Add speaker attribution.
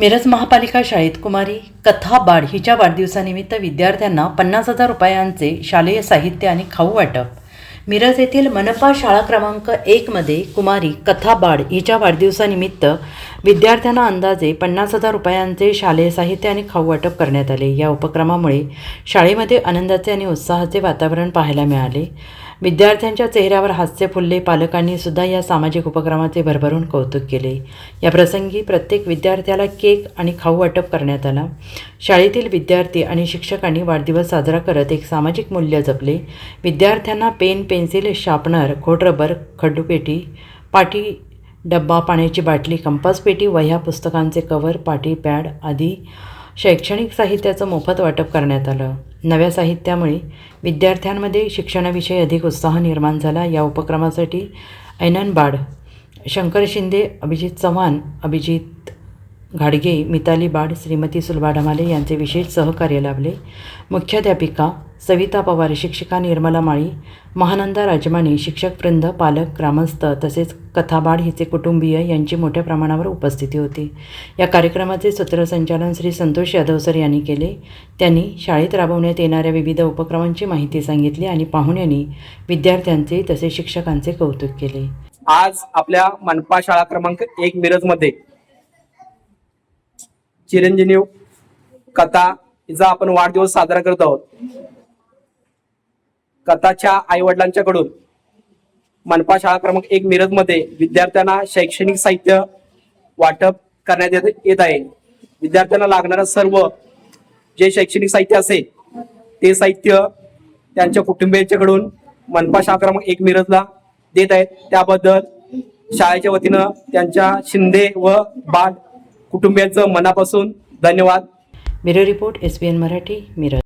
Speaker 1: मिरज महापालिका शाळेत कुमारी कथा बाड हिच्या वाढदिवसानिमित्त विद्यार्थ्यांना पन्नास हजार रुपयांचे शालेय साहित्य आणि खाऊ वाटप. मिरज येथील मनपा शाळा क्रमांक एकमध्ये कुमारी कथा बाड हिच्या वाढदिवसानिमित्त विद्यार्थ्यांना अंदाजे पन्नास हजार रुपयांचे शालेय साहित्य आणि खाऊ वाटप करण्यात आले. या उपक्रमामुळे शाळेमध्ये आनंदाचे आणि उत्साहाचे वातावरण पाहायला मिळाले. विद्यार्थ्यांच्या चेहऱ्यावर हास्य फुलले. पालकांनी सुद्धा या सामाजिक उपक्रमाचे भरभरून कौतुक केले. या प्रसंगी प्रत्येक विद्यार्थ्याला केक आणि खाऊ वाटप करण्यात आला. शाळेतील विद्यार्थी आणि शिक्षकांनी वाढदिवस साजरा करत एक सामाजिक मूल्य जपले. विद्यार्थ्यांना पेन पेन्सिल शार्पनर खोडरबर खड्डूपेटी पाटी डब्बा पाण्याची बाटली कंपास पेटी वह्या पुस्तकांचे कवर पाटी पॅड आदी शैक्षणिक साहित्याचं मोफत वाटप करण्यात आलं. नव्या साहित्यामुळे विद्यार्थ्यांमध्ये शिक्षणाविषयी अधिक उत्साह निर्माण झाला. या उपक्रमासाठी ऐनन बाड शंकर शिंदे अभिजित चव्हाण अभिजित घाडगे मिताली बाड श्रीमती सुलभा ढमाले यांचे विशेष सहकार्य लाभले. मुख्याध्यापिका सविता पवार शिक्षिका निर्मला माळी महानंदा राजमाने शिक्षकवृंद पालक ग्रामस्थ तसेच कथाबाड हिचे कुटुंबीय यांची मोठ्या प्रमाणावर उपस्थिती होती. या कार्यक्रमाचे सूत्रसंचालन श्री संतोष यादव सर यांनी केले. त्यांनी शाळेत राबवण्यात येणाऱ्या विविध उपक्रमांची माहिती सांगितली आणि पाहुण्यांनी विद्यार्थ्यांचे तसेच शिक्षकांचे कौतुक केले.
Speaker 2: आज आपल्या मनपा शाळा क्रमांक एक मिरजमध्ये चिरंजीव कथा हिचा आपण वाढदिवस साजरा करत आहोत. कथाच्या आई वडिलांच्याकडून मनपा शाळा क्रमांक एक मिरजमध्ये विद्यार्थ्यांना शैक्षणिक साहित्य वाटप करण्यात येत- येत आहे. विद्यार्थ्यांना लागणारं सर्व जे शैक्षणिक साहित्य असेल ते साहित्य त्यांच्या कुटुंबियांच्याकडून मनपा शाळा क्रमांक एक मिरजला देत आहेत. त्याबद्दल शाळेच्या वतीनं त्यांच्या शिंदे व बाड कुटुंबियांचं मनापासून धन्यवाद.
Speaker 1: Bureau report S B N Marathi Miraj.